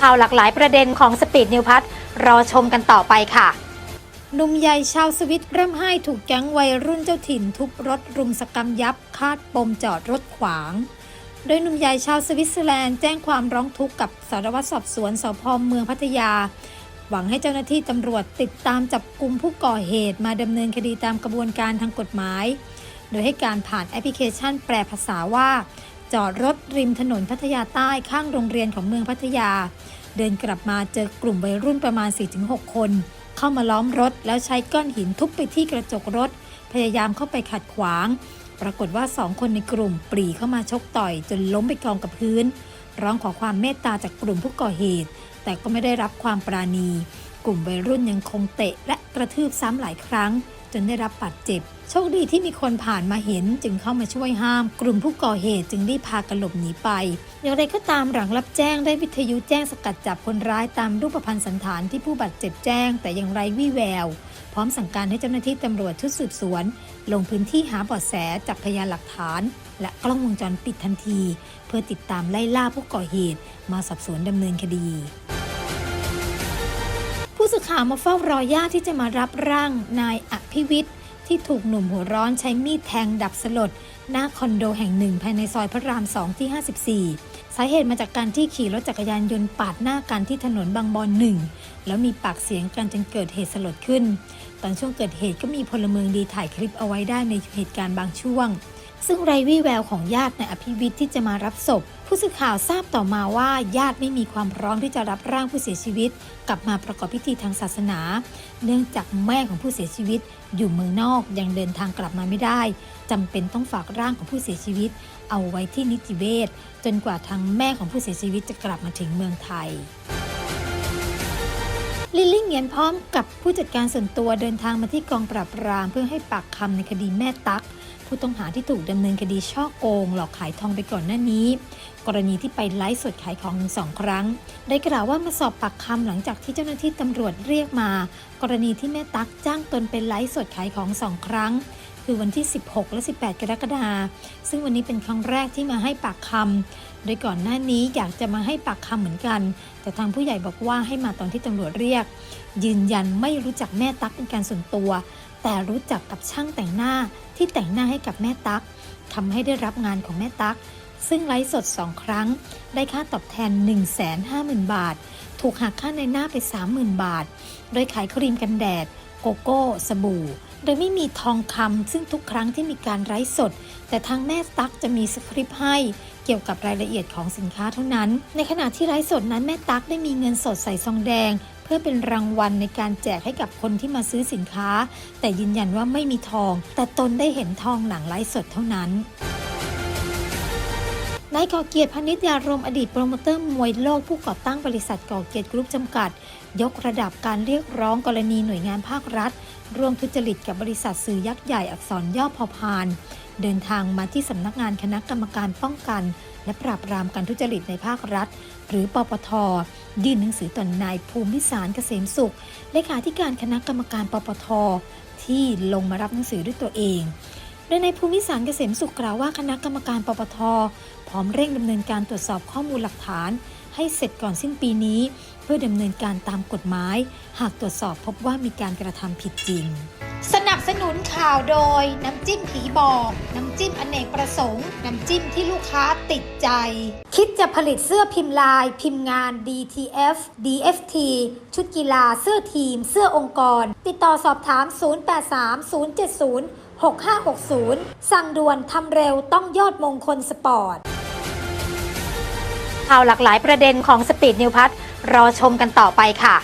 ข่าวหลากหลายประเด็นของสปีดนิวพัทรอชมกันต่อไปค่ะหนุ่มใหญ่ชาวสวิตเริ่มให้ถูกแก๊งวัยรุ่นเจ้าถิ่นทุบรถรุมสกรรมยับคาดปมจอดรถขวาง โดยหนุ่มใหญ่ชาวสวิตเซอร์แลนด์แจ้งความร้องทุกข์กับสารวัตรสอบสวนสพเมืองพัทยา หวังให้เจ้าหน้าที่ตำรวจติดตามจับกลุ่มผู้ก่อเหตุมาดำเนินคดีตามกระบวนการทางกฎหมาย โดยให้การผ่านแอปพลิเคชันแปลภาษาว่า จอดรถริมถนนพัทยาใต้ข้างโรงเรียนของเมืองพัทยา เดินกลับมาเจอกลุ่มวัยรุ่นประมาณ 4-6 คน เข้ามาล้อมรถแล้วใช้ก้อนหินทุบไปที่กระจกรถ พยายามเข้าไปขัดขวาง ปรากฏว่าสองคนในกลุ่มปรีเข้ามาชกต่อย จนล้มไปกองกับพื้น ร้องขอความเมตตาจากกลุ่มผู้ก่อเหตุ แต่ก็ไม่ได้รับความปราณี กลุ่มวัยรุ่นยังคงเตะและกระทืบซ้ำหลายครั้ง จนได้รับบาดเจ็บ โชคดีที่มีคนผ่านมาเห็นจึงเข้ามาช่วยห้าม กลุ่มผู้ก่อเหตุจึงได้พากันหลบหนีไป อย่างไรก็ตามหลังรับแจ้งได้วิทยุแจ้งสกัดจับคนร้ายตามรูปพรรณสันฐานที่ผู้บาดเจ็บแจ้ง แต่อย่างไรวี่แวว พร้อมสั่งการให้เจ้าหน้าที่ตำรวจชุดสืบสวน ลงพื้นที่หาเบาะแสจากพยานหลักฐาน และกล้องวงจรปิดทันที เพื่อติดตามไล่ล่าผู้ก่อเหตุ มาสอบสวนดำเนินคดีผู้สื่อข่าวมาเฝ้ารอญาติที่จะมารับร่างนายอภิวิทย์ ที่ถูกหนุ่มหัวร้อนใช้มีดแทงดับสลด หน้าคอนโดแห่งหนึ่งภายในซอยพระราม2ที่ 54 สาเหตุมาจากการที่ขี่รถจักรยานยนต์ปาดหน้ากันที่ถนนบางบอนหนึ่ง แล้วมีปากเสียงกันจนเกิดเหตุสลดขึ้น ตอนช่วงเกิดเหตุก็มีพลเมืองดีถ่ายคลิปเอาไว้ได้ในเหตุการณ์บางช่วง ซึ่งไรวี่แววของญาติในอภิวิทย์ที่จะมารับศพ ผู้สื่อข่าวทราบต่อมาว่าญาติไม่มีความพร้อมที่จะรับร่างผู้เสียชีวิต กลับมาประกอบพิธีทางศาสนา เนื่องจากแม่ของผู้เสียชีวิต อยู่เมืองนอกยังเดินทางกลับมาไม่ได้จำเป็นต้องฝากร่างของผู้เสียชีวิต เอาไว้ที่นิติเวชจนกว่าทางแม่ของผู้เสียชีวิตจะกลับมาถึงเมืองไทย ลิลลี่เงียนพร้อมกับผู้จัดการส่วนตัวเดินทางมาที่กองปราบปรามเพื่อให้ปากคำในคดีแม่ตั๊กผู้ต้องหาที่ถูกดำเนินคดีช่อโกง หลอกขายทองไปก่อนหน้านี้ กรณีที่ไปไลฟ์สดขายของถึงสองครั้ง ได้กล่าวว่ามาสอบปากคำหลังจากที่เจ้าหน้าที่ตำรวจเรียกมา กรณีที่แม่ตั๊กจ้างตนเป็นไลฟ์สดขายของสองครั้ง คือวันที่ 16 และ 18 กรกฎาคมซึ่งวันนี้เป็นครั้งแรกที่มาให้ปากคำโดยก่อนหน้านี้อยากจะมาให้ปากคำเหมือนกัน แต่ทางผู้ใหญ่บอกว่าให้มาตอนที่ตำรวจเรียก ยืนยันไม่รู้จักแม่ตั๊กเป็นการส่วนตัว แต่รู้จักกับช่างแต่งหน้าที่แต่งหน้าให้กับแม่ตั๊กทำให้ได้รับงานของแม่ตั๊กซึ่งไลฟ์สด 2 ครั้ง ได้ค่าตอบแทน 150,000 บาท ถูกหักค่าในหน้าไป 30,000 บาท โดยขายครีมกันแดด โกโก้ สบู่ โดยไม่มีทองคำซึ่งทุกครั้งที่มีการไลฟ์สด แต่ทางแม่ตั๊กจะมีสคริปต์ให้เกี่ยวกับรายละเอียดของสินค้าเท่านั้น ในขณะที่ไลฟ์สดนั้นแม่ตั๊กได้มีเงินสดใส่ซองแดง เพื่อเป็นรางวัลในการแจกให้กับคนที่มาซื้อสินค้า แต่ยืนยันว่าไม่มีทอง แต่ตนได้เห็นทองหลังไลฟ์สดเท่านั้น นายก่อเกียรติพนิษยารมอดีตโปรโมเตอร์มวยโลกผู้ก่อตั้งบริษัทก่อเกียรติกรุ๊ปจำกัด ยกระดับการเรียกร้องกรณีหน่วยงานภาครัฐ ร่วมทุจริตกับบริษัทสื่อยักษ์ใหญ่อักษรย่อพอพาน เดินทางมาที่สำนักงานคณะกรรมการป้องกัน และปราบปรามการทุจริตในภาครัฐ หรือปปท ยื่นหนังสือต่อนนายภูมิสารเกษมสุขเลขาธิการคณะกรรมการปปท ที่ลงมารับหนังสือด้วยตัวเอง โดยในภูมิสารเกษมสุขกล่าวว่าคณะกรรมการปปท พร้อมเร่งดำเนินการตรวจสอบข้อมูลหลักฐาน ให้เสร็จก่อนสิ้นปีนี้ เพื่อดำเนินการตามกฎหมาย หากตรวจสอบพบว่ามีการกระทำผิดจริง สนับสนุนข่าวโดย น้ำจิ้มผีบอก น้ำจิ้มอเนกประสงค์ น้ำจิ้มที่ลูกค้าติดใจ คิดจะผลิตเสื้อพิมพ์ลาย พิมพ์งาน DTF DFT ชุดกีฬาเสื้อทีม เสื้อองค์กร ติดต่อสอบถาม 083 070 6560 สั่งด่วนทำเร็วต้องยอดมงคลสปอร์ตข่าวหลากหลายประเด็นของสปีดนิวพัทรอชมกันต่อไปค่ะ